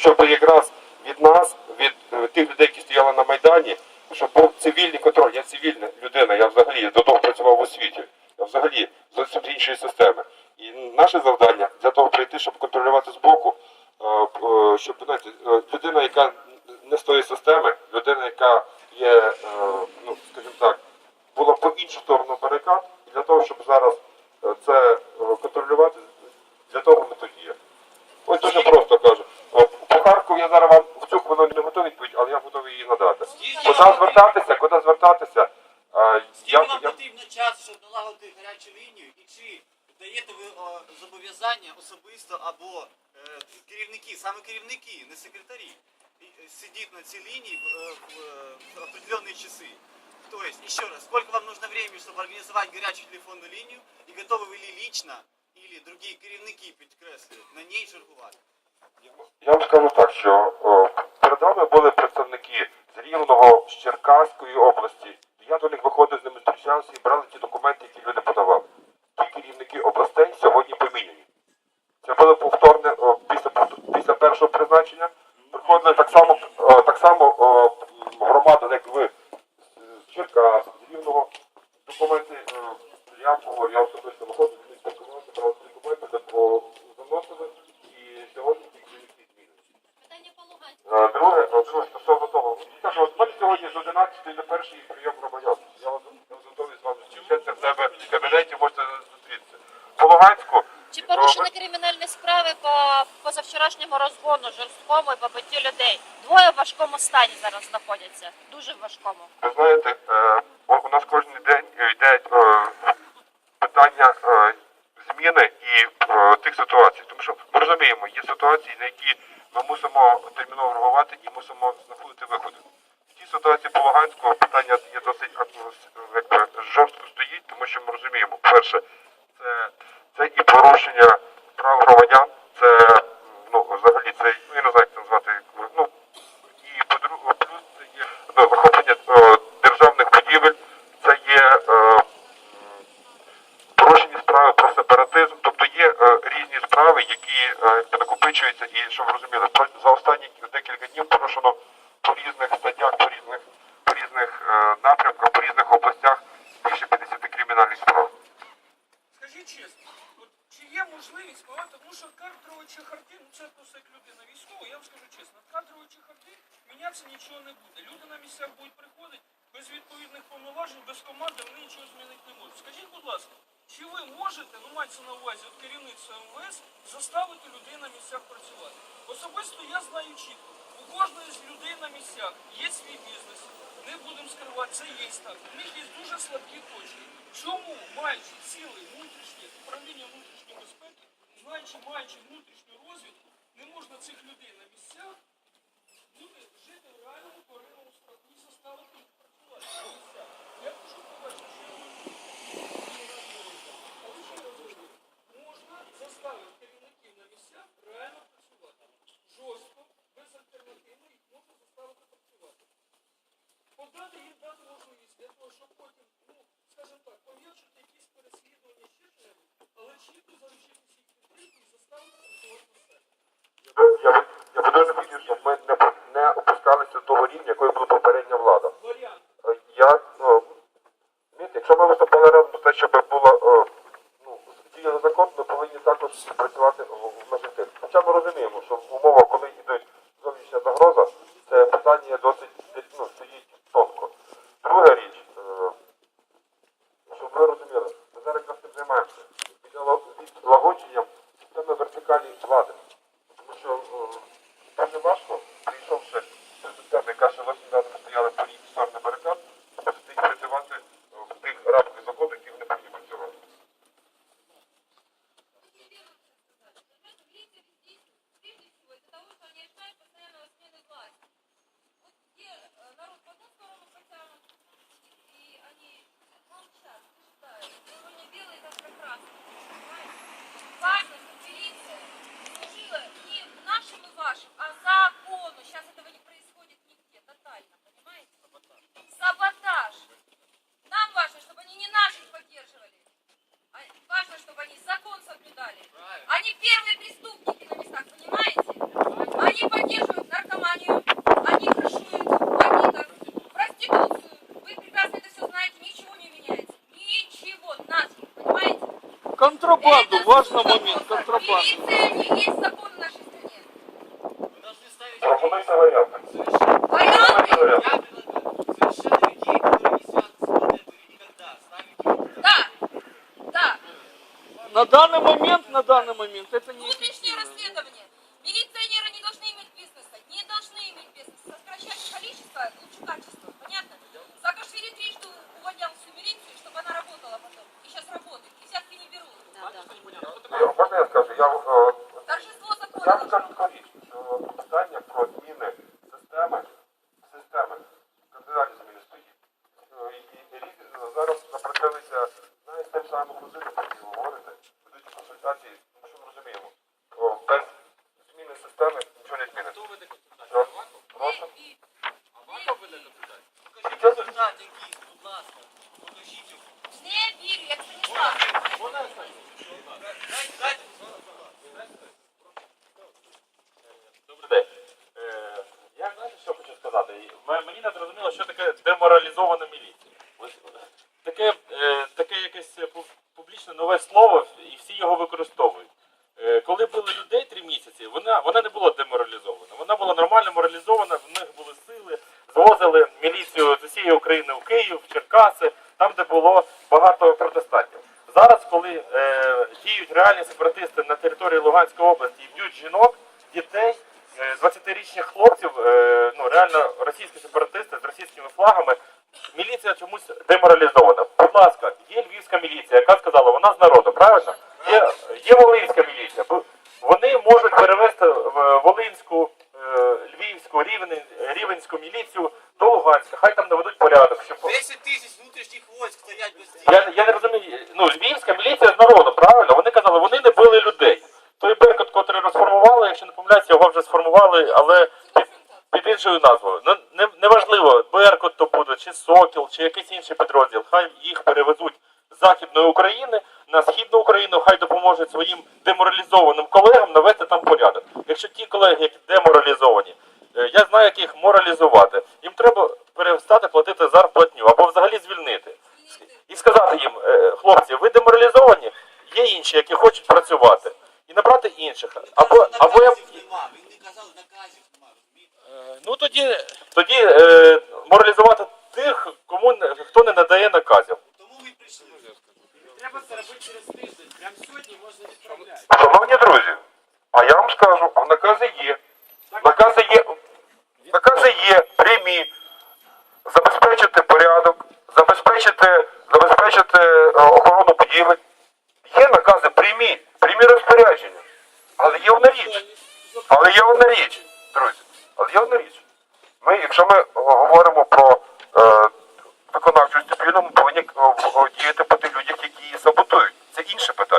щоб якраз від нас, від е, тих людей, які стояли на Майдані, щоб був цивільний контроль. Я цивільна людина, я взагалі до того працював в освіті. Я взагалі зовсім іншої системи. І наше завдання для того прийти, щоб контролювати збоку, е, е, щоб знаєте, людина, яка не з тої системи, людина, яка є, ну скажімо так, була по іншу сторону барикад, і для того, щоб зараз це готовий її надати. Куди звертатися, куди звертатися? Е, Скільки Я, вам я, потрібно часу, щоб налагодити гарячу лінію, і чи даєте ви о, зобов'язання особисто або е, керівники, саме керівники, не секретарі, і, е, сидіть на цій лінії в, е, в, э, в определенные часы? То есть, еще раз, сколько вам нужно времени, чтобы организовать горячую телефонную линию, и готовы вы ли лично или другие керівники, підкреслюю, на ній чергувати? я вам скажу так, що о, вами були представники з Рівного, з Черкаської області. Я до них виходив з ними зустрічався і брали ті документи, які люди подавали. Ті керівники областей сьогодні поміняні. Це було повторне після, після першого призначення. Приходили так само, о, так само громада, як ви, з Черкас, з Рівного. Документи, е, я говорю, я особисто виходив, брав ці документи, заносили, і сьогодні ті керівники змінені. Питання по Луганську. Е, Друге, е, друге, стосовно того, кажу, от мене сьогодні з 11 на перший прийом громадян. Я вас готовий з вами зустрічатися в себе в кабінеті, можете зустрітися. По Луганську, Чи порушені кримінальні справи по позавчорашньому розгону жорсткому і побитті людей? Двоє в важкому стані зараз знаходяться. Дуже в важкому. ви знаєте, е, у нас кожен день е, йде е, питання е, зміни і е, тих ситуацій. Тому що ми розуміємо, є ситуації, на які ми мусимо терміново реагувати і мусимо знаходити виходи. В тій ситуації по Луганську питання є досить якби, жорстко стоїть, тому що ми розуміємо, перше, це, це і порушення прав громадян, це ну, взагалі це, ну, я не знаю, як це назвати, ну, і по-друге, плюс це є ну, захоплення е, державних будівель, це є е, м, порушені справи про сепаратизм, тобто є е, різні справи, які е, накопичуються, і щоб ви розуміли, за останні декілька днів порушено по різних статтях, по різних, по різних е, напрямках, по різних областях більше 50 кримінальних справ. Скажіть чесно, от чи є можливість сказати, тому що кадрові чехарди, ну це як людина військова, я вам скажу чесно, кадрові чехарди мінятися нічого не буде. Люди на місцях будуть приходити без відповідних повноважень, без команди, вони нічого змінити не можуть. Скажіть, будь ласка, чи ви можете, ну мається на увазі от керівництво МВС, заставити людей на місцях працювати? Особисто я знаю чітко, у кожної з людей на місцях є свій бізнес, не будемо скривати, це є так. У них є дуже слабкі точки. Чому, маючи цілий внутрішнє управління внутрішньої безпеки, знаючи, маючи внутрішню розвідку, не можна цих людей на місцях бути жити в реальному тваринному страху і заставити їх працювати на місцях. Я прошу побачити, що я говорю. Але ще раз говорю, можна заставити керівників на місцях реально працювати. Жорстко, безальтернативно їх можна заставити працювати. Подати їм дати можливість для того, щоб потім, ну, скажімо так, пов'язати якісь переслідування ще чого, але чітко залишити всіх підтримки і заставити працювати на себе. Я, я дуже хотів, щоб ми не, не опускалися до того рівня, якою була попередня влада. Варіант. Е, Я, ну, якщо ми виступали разом за те, щоб було е, ну, діяли закон, ми повинні також працювати в в межах тих. Хоча ми розуміємо, що в умовах, коли йде зовнішня загроза, це питання досить ну, стоїть тонко. Друга річ, е, щоб ви розуміли, ми зараз цим займаємося. Відлагодженням саме вертикалі влади. Важный момент, контрабанда. Милиция не есть закон в нашей стране. Вы должны ставить Пропонуйте варіанти. совершенно, Варианты? Варіанти. я предлагаю, совершенно людей, которые не связаны с планетой никогда, ставить Да. Да. На данный момент, на данный момент это не Не я знаєте, що хочу сказати? Мені не зрозуміло, що таке деморалізована міліція. Таке, е, таке якесь е, пу- публічне нове слово, і всі його використовують. Е, коли били людей три місяці, вона, вона не була деморалізована. Вона була нормально моралізована, в них були сили, звозили міліцію з усієї України в Київ, в Черкаси, там, де було багато протестантів. Зараз, коли е, діють реальні сепаратисти на території Луганської області і б'ють жінок, дітей, е, 20-річних хлопців, е, ну реально російські сепаратисти з російськими флагами, міліція чомусь деморалізована. Будь ласка, є львівська міліція, яка сказала, вона з народу, правильно? Є, є Волинська міліція. Вони можуть перевести в Волинську, е, Львівську, Рівне- Рівенську міліцію до Луганська. Хай там наведуть порядок. Щоб... 10 тисяч внутрішніх військ стоять без дій. Я, я не розумію, львівська міліція з народу, правильно? Вони казали, вони не били людей. Той Беркут, котрий розформували, якщо не помиляюся, його вже сформували, але під, під іншою назвою. Ну, не, неважливо, Беркут то буде, чи Сокіл, чи якийсь інший підрозділ. Хай їх перевезуть з Західної України на Східну Україну, хай допоможуть своїм деморалізованим колегам навести там порядок. Якщо ті колеги, які деморалізовані, е, я знаю, як їх моралізувати. Їм треба перестати платити зарплатню або взагалі звільнити і сказати їм, е, хлопці, ви деморалізовані, є інші, які хочуть і інших. Або, або я, Наказів нема, він не казав, наказів нема, розумієте? ну тоді, тоді е, моралізувати тих, кому не- хто не надає наказів. Тому ви прийшли. Треба це робити через тиждень. Прямо сьогодні можна відправляти. Шановні друзі, а я вам скажу, а накази є. Накази є, накази є прямі. Забезпечити порядок, забезпечити, забезпечити е, охорону будівель. Є накази прямі, Але є одна річ, друзі, але є одна річ. Ми, якщо ми е, говоримо про е, виконавчу дисципліну, ми повинні е, діяти по тих людях, які її саботують. Це інше питання.